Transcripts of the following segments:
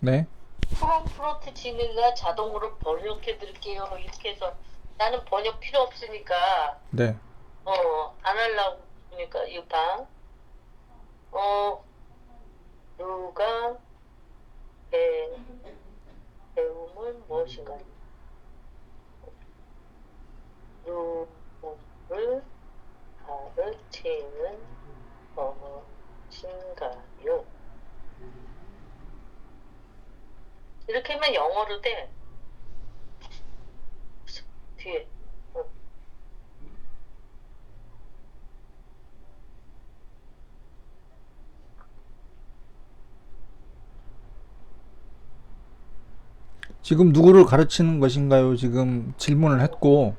네. 프롬프로트 지능가 자동으로 번역해 드릴게요. 이렇게 해서 나는 번역 필요 없으니까 네. 어 안 하려고 그러니까 이거 봐. 어 누가 배 배움은 무엇인가? 누구를 가르치는 것인가요? 하면 영어로 돼. 뒤에. 어. 지금 누구를 가르치는 것인가요? 지금 질문을 했고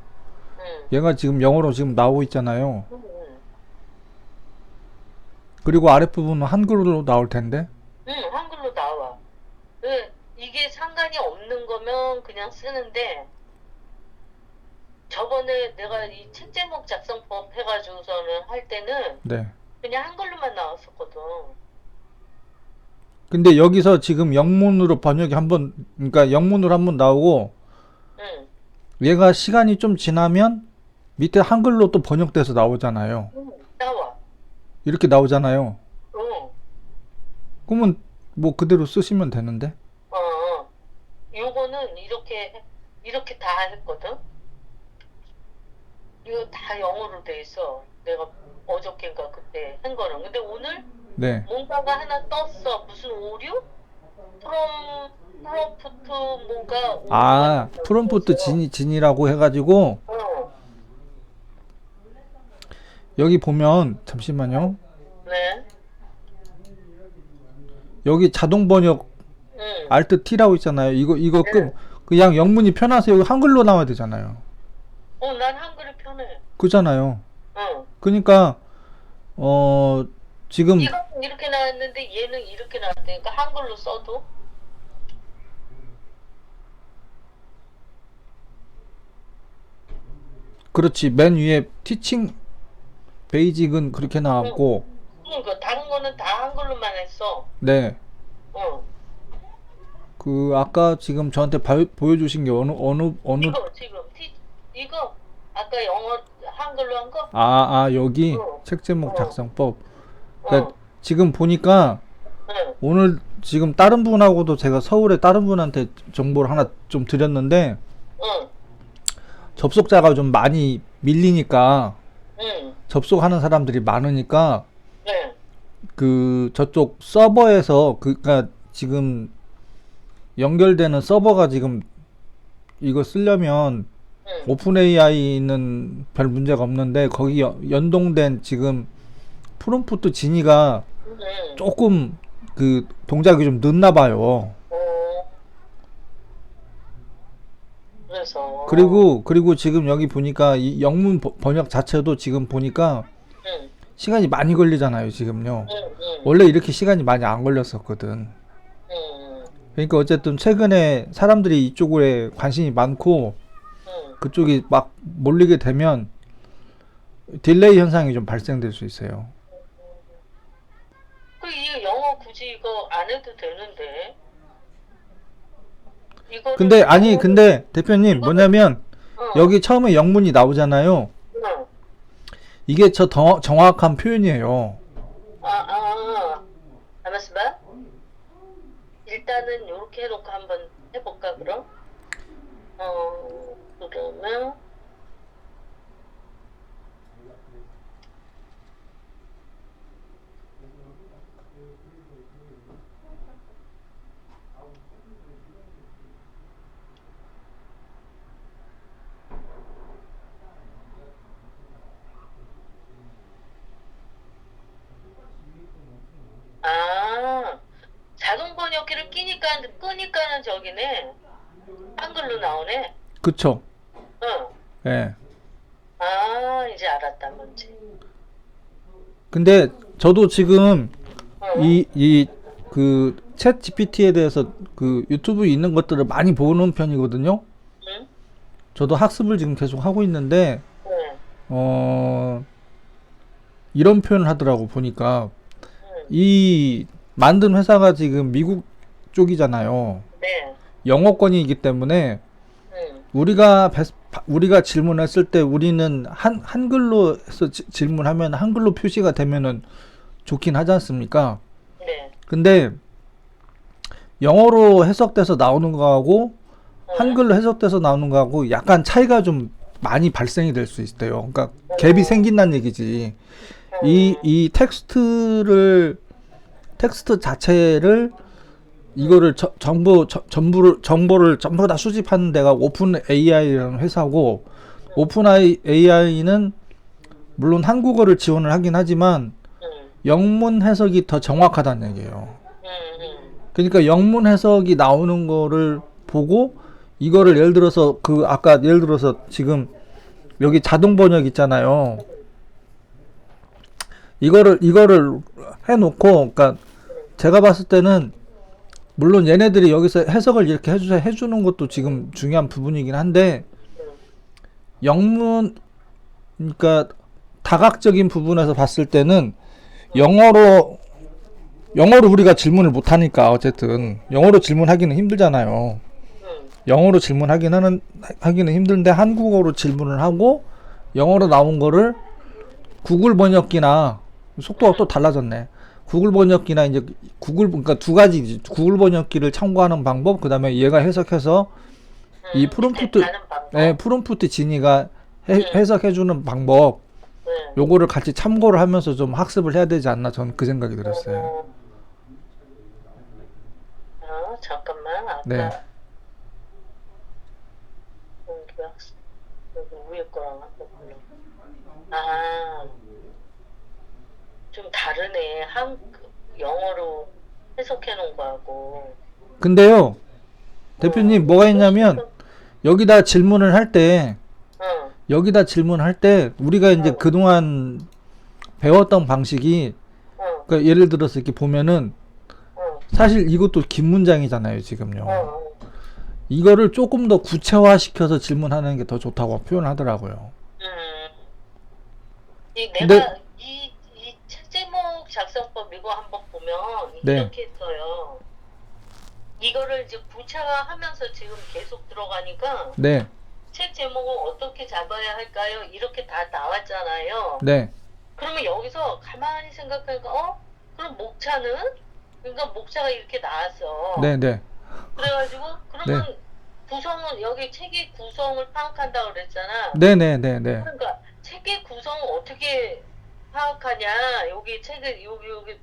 응. 얘가 지금 영어로 지금 나오고 있잖아요. 응, 응. 그리고 아랫부분은 한글로 나올 텐데. 이게 상관이 없는 거면 그냥 쓰는데, 저번에 내가 이 책 제목 작성법 해가지고서는 할 때는 네. 그냥 한글로만 나왔었거든. 근데 여기서 지금 영문으로 번역이 한번 그러니까 영문으로 한번 나오고 응, 얘가 시간이 좀 지나면 밑에 한글로 또 번역돼서 나오잖아요. 응, 나와. 이렇게 나오잖아요. 응, 그러면 뭐 그대로 쓰시면 되는데. 요거는 이렇게, 이렇게 다 했거든. 이거 다 영어로 돼 있어. 내가 어저께인가 그때 한 거는. 근데 오늘 네. 뭔가가 하나 떴어. 무슨 오류? 프롬 프로프트 뭔가 아. 프롬프트 진, 진이라고 해가지고 어, 여기 보면 잠시만요. 네, 여기 자동 번역 응, Alt T라고 있잖아요. 이거 이거 네. 그 그냥 영문이 편하세요. 한글로 나와야 되잖아요. 어, 난 한글이 편해. 그잖아요. 응. 그러니까 어 지금 이거 이렇게 나왔는데 얘는 이렇게 나왔다니까 한글로 써도 그렇지 맨 위에 티칭 베이직은 그렇게 나왔고 응, 그 다른 거는 다 한글로만 했어. 네. 응. 그 아까 지금 저한테 바- 보여주신 게 어느 어느 어느 이거 지금 티, 이거 아까 영어 한글로 한 거? 아, 아 여기 어. 책 제목 어. 작성법. 어. 그러니까 지금 보니까 응. 오늘 지금 다른 분하고도 제가 서울에 다른 분한테 정보를 하나 좀 드렸는데 응. 접속자가 좀 많이 밀리니까 응. 접속하는 사람들이 많으니까 네. 그 저쪽 서버에서 그니까 지금 연결되는 서버가 지금 이거 쓰려면 응. 오픈 AI는 별 문제가 없는데 거기 연- 연동된 지금 프롬프트 진이가 응. 조금 그 동작이 좀 늦나 봐요. 어. 그래서 그리고 그리고 지금 여기 보니까 이 영문 버- 번역 자체도 지금 보니까 응. 시간이 많이 걸리잖아요, 지금요. 응. 응. 원래 이렇게 시간이 많이 안 걸렸었거든. 응. 그러니까 어쨌든 최근에 사람들이 이쪽에 관심이 많고 응. 그쪽이 막 몰리게 되면 딜레이 현상이 좀 발생될 수 있어요. 그 이거 영어 굳이 이거 안 해도 되는데. 근데 아니 근데 대표님 뭐냐면 여기 처음에 영문이 나오잖아요. 응. 이게 저 더, 정확한 표현이에요. 아, 아, 알았어 봐. 일단은 이렇게 해놓고 한번 해볼까 그럼? 어, 그러면 아, 자동 번역기를 끼니까 끄니까는 저기네. 한글로 나오네. 그쵸? 응. 예. 아, 이제 알았다 뭔지. 근데 저도 지금 응. 이이그 챗 GPT에 대해서 그 유튜브에 있는 것들을 많이 보는 편이거든요. 응? 저도 학습을 지금 계속 하고 있는데 응. 어 이런 표현을 하더라고 보니까 응. 이 만든 회사가 지금 미국 쪽이잖아요. 네. 영어권이기 때문에 음. 우리가 베스- 바- 우리가 질문했을 때 우리는 한 한글로 해서 지- 질문하면 한글로 표시가 되면은 좋긴 하지 않습니까? 네. 근데 영어로 해석돼서 나오는 거하고 음. 한글로 해석돼서 나오는 거하고 약간 차이가 좀 많이 발생이 될 수 있대요. 그러니까 갭이 생긴다는 얘기지. 이, 이 텍스트를, 텍스트 자체를, 이거를 저- 정보, 저- 전부를, 정보를 전부 다 수집하는 데가 오픈 AI라는 회사고, 오픈 AI는 물론 한국어를 지원을 하긴 하지만, 음. 영문 해석이 더 정확하다는 얘기예요. 그러니까 영문 해석이 나오는 거를 보고 이거를 예를 들어서 그 아까 예를 들어서 지금 여기 자동 번역 있잖아요. 이거를 이거를 해놓고 그러니까 제가 봤을 때는 물론 얘네들이 여기서 해석을 이렇게 해주 해주는 것도 지금 중요한 부분이긴 한데 영문 그러니까 다각적인 부분에서 봤을 때는 영어로 영어로 우리가 질문을 못 하니까 어쨌든 영어로 질문하기는 힘들잖아요. 음. 영어로 질문하긴 하는 하기는 힘든데 한국어로 질문을 하고 영어로 나온 거를 구글 번역기나 속도가 또 달라졌네. 구글 번역기나 이제 구글 그러니까 두 가지 구글 번역기를 참고하는 방법 그다음에 얘가 해석해서 이 음. 프롬프트 다른 방법. 네, 프롬프트 지니가 해, 네. 해석해 주는 방법 네. 요거를 같이 참고를 하면서 좀 학습을 해야 되지 않나 저는 그 생각이 들었어요. 어, 어, 잠깐만. 아까 네. 학습 위에 거랑. 아, 좀 다르네. 한 영어로 해석해 놓은 거하고. 근데요. 대표님 뭐가 있냐면 여기다 질문을 할때 응, 여기다 질문할 때 우리가 이제 그동안 배웠던 방식이 응, 그러니까 예를 들어서 이렇게 보면은 응, 사실 이것도 긴 문장이잖아요 지금요. 응, 이거를 조금 더 구체화 시켜서 질문하는 게 더 좋다고 표현하더라고요. 내가 근데- 작성법 이거 한번 보면 네. 이렇게 했어요. 이거를 이제 구체화하면서 지금 계속 들어가니까 네 책 제목을 어떻게 잡아야 할까요? 이렇게 다 나왔잖아요. 네, 그러면 여기서 가만히 생각하니까 어? 그럼 목차는? 그러니까 목차가 이렇게 나왔어. 네, 네, 그래가지고 그러면 구성은 여기 책의 구성을 파악한다고 그랬잖아. 네, 네, 네, 네, 그러니까 책의 구성을 어떻게 파악하냐? 여기 책을 여기 여기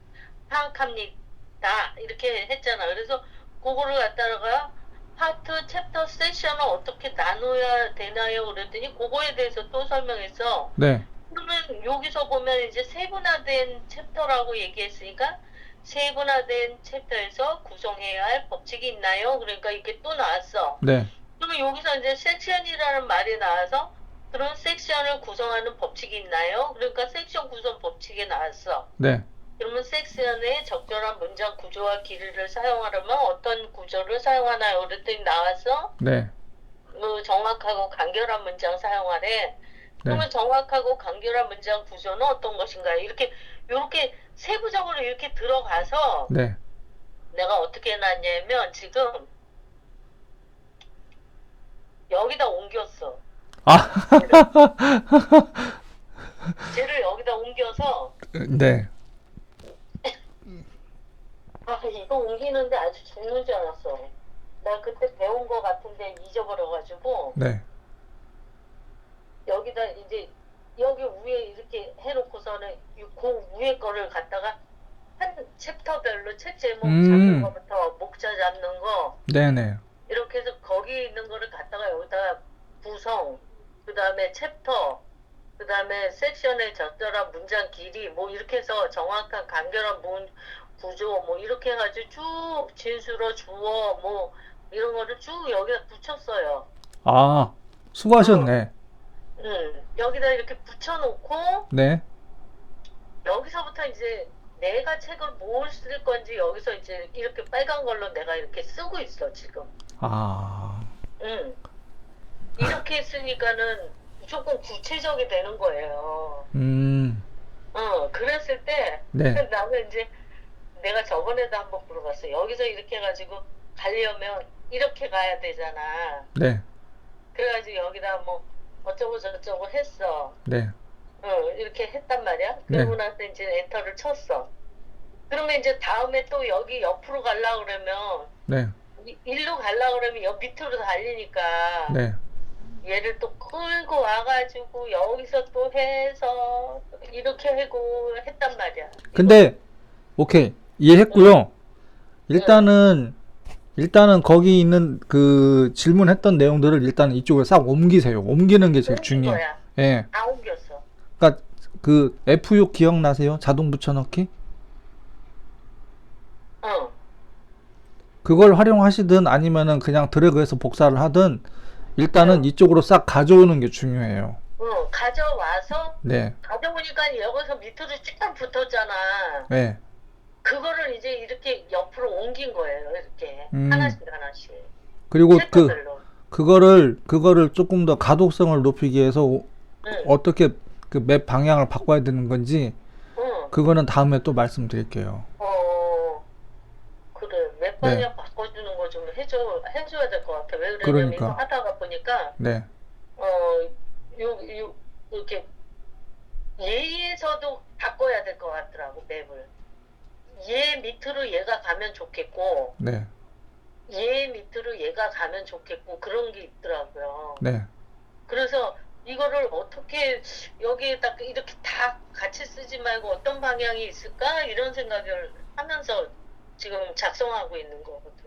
파악합니다. 이렇게 했잖아. 그래서 그거를 갖다가 파트, 챕터, 세션을 어떻게 나눠야 되나요? 그랬더니 그거에 대해서 또 설명했어. 네, 그러면 여기서 보면 이제 세분화된 챕터라고 얘기했으니까 세분화된 챕터에서 구성해야 할 법칙이 있나요? 그러니까 이게 또 나왔어. 네, 그러면 여기서 이제 섹션이라는 말이 나와서 그런 섹션을 구성하는 법칙이 있나요? 그러니까 섹션 구성 법칙이 나왔어. 네, 그러면 섹션의 적절한 문장 구조와 길이를 사용하려면 어떤 구조를 사용하나요? 그랬더니 나와서 네, 그 정확하고 간결한 문장 사용하래. 그러면 정확하고 간결한 문장 구조는 어떤 것인가요? 이렇게 이렇게 세부적으로 이렇게 들어가서 네, 내가 어떻게 해놨냐면 지금 여기다 옮겼어. 아, 쟤를 여기다 옮겨서 네, 아 이거 옮기는데 아주 죽는 줄 알았어. 나 그때 배운 거 같은데 잊어버려가지고 네, 여기다 이제 여기 위에 이렇게 해놓고서는 이- 그 위에 거를 갖다가 한 챕터별로 책 제목 음. 잡는 거부터 목차 잡는 거 네, 네, 이렇게 해서 거기 있는 거를 갖다가 여기다가 구성 그 다음에 챕터 그 다음에 섹션의 적절한 문장 길이 뭐 이렇게 해서 정확한 간결한 문 구조 뭐 이렇게 해가지고 쭉 진수로 주어 뭐 이런 거를 쭉 여기다 붙였어요. 아, 수고하셨네. 음, 여기다 이렇게 붙여놓고 네, 여기서부터 이제 내가 책을 뭘 쓸 건지 여기서 이제 이렇게 빨간 걸로 내가 이렇게 쓰고 있어 지금. 아, 응. 이렇게 쓰니까는 무조건 구체적이 되는 거예요. 음, 어, 그랬을 때 네, 나는 이제 내가 저번에도 한번 물어봤어. 여기서 이렇게 해가지고 가려면 이렇게 가야 되잖아. 네, 그래가지고 여기다 뭐 어쩌고 저쩌고 했어. 네, 어, 이렇게 했단 말이야. 네. 그러고 나서 이제 엔터를 쳤어. 그러면 이제 다음에 또 여기 옆으로 가려고 그러면 네, 이- 일로 가려고 그러면 옆 밑으로 달리니까 네. 얘를 또 끌고 와가지고 여기서 또 해서 이렇게 하고 했단 말이야. 근데 오케이 이해했고요. 일단은 일단은 거기 있는 그 질문했던 내용들을 일단 이쪽으로 싹 옮기세요. 옮기는 게 제일 옮긴 중요해. 거야. 예. 다 옮겼어. 그러니까 그 F6 기억나세요? 자동 붙여넣기? 어. 그걸 활용하시든 아니면은 그냥 드래그해서 복사를 하든 일단은 네. 이쪽으로 싹 가져오는 게 중요해요. 어, 가져와서 네. 가져오니까 여기서 밑으로 쭉 붙었잖아. 네. 그거를 이제 이렇게 옆으로 옮긴 거예요. 이렇게 음. 하나씩 하나씩. 그리고 그 챕터별로. 그거를 그거를 조금 더 가독성을 높이기 위해서 오- 응. 어떻게 그 맵 방향을 바꿔야 되는 건지 응. 그거는 다음에 또 말씀드릴게요. 어, 그래. 몇 방향 바꿔주는 거 좀 해줘, 해줘야 될 것 같아. 왜 그러냐면 네. 그러니까. 이거 하다가 보니까, 네. 어, 요, 요, 이렇게, 얘에서도 바꿔야 될 것 같더라고, 맵을. 얘 밑으로 얘가 가면 좋겠고, 네. 얘 밑으로 얘가 가면 좋겠고, 그런 게 있더라고요. 네. 그래서 이거를 어떻게 여기에다 이렇게 다 같이 쓰지 말고 어떤 방향이 있을까 이런 생각을 하면서 지금 작성하고 있는 거거든.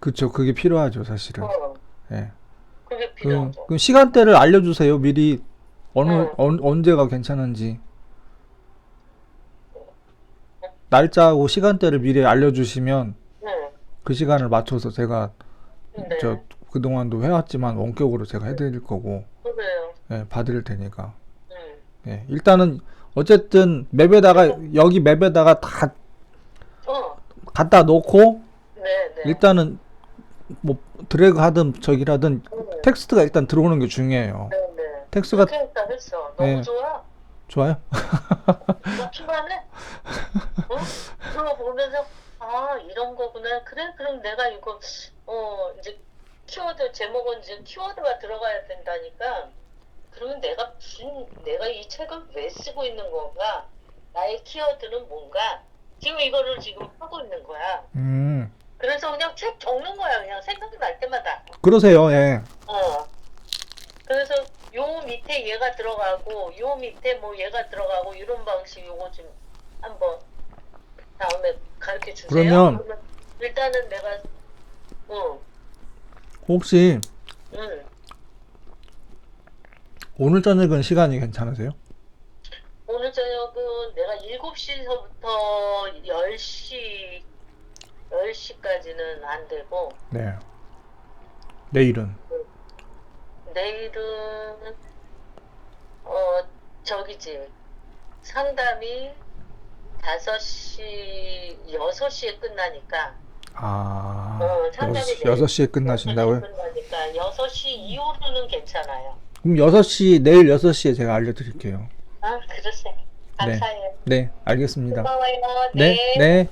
그렇죠. 그게 필요하죠, 사실은. 어, 예. 그게 그, 필요한 거. 그 시간대를 알려주세요. 미리 어느 어. 언, 언제가 괜찮은지 날짜하고 시간대를 미리 알려주시면 네, 그 시간을 맞춰서 제가 네, 저 그동안도 해왔지만 원격으로 제가 해드릴 거고 그래요. 예, 받을 테니까 음, 예, 일단은 어쨌든 맵에다가 여기 맵에다가 다 어, 갖다 놓고 네, 네. 일단은 뭐 드래그 하든 저기라든 네, 텍스트가 일단 들어오는 게 중요해요. 네, 네. 텍스트가 그렇게 했어. 너무 네. 좋아. 좋아요? 먹기만 해. 어? 그거 보면서 아 이런 거구나. 그래 그럼 내가 이거 어 이제 키워드 제목은 이제 키워드가 들어가야 된다니까. 그러면 내가 무슨 내가 이 책을 왜 쓰고 있는 건가? 나의 키워드는 뭔가? 지금 이거를 지금 하고 있는 거야. 음 그래서 그냥 책 적는 거야. 그냥 생각이 날 때마다. 그러세요. 예. 어. 그래서 요 밑에 얘가 들어가고 요 밑에 뭐 얘가 들어가고 이런 방식 요거 좀 한번 다음에 가르쳐 주세요. 그러면- 일단은 내가 응, 혹시 응. 오늘 저녁은 시간이 괜찮으세요? 오늘 저녁은 내가 7시서부터 10시 10시까지는 안 되고 네. 내일은 내일은 어 저기지 상담이 5시 6시에 끝나니까 아 어, 상담이 여섯- 내일- 여섯 시에 끝나신다고요? 끝나니까 6시 이후로는 괜찮아요. 그럼 6시 내일 6시에 제가 알려 드릴게요. 아, 그러세요. 감사해요. 네, 알겠습니다. 고마워요. 네, 네.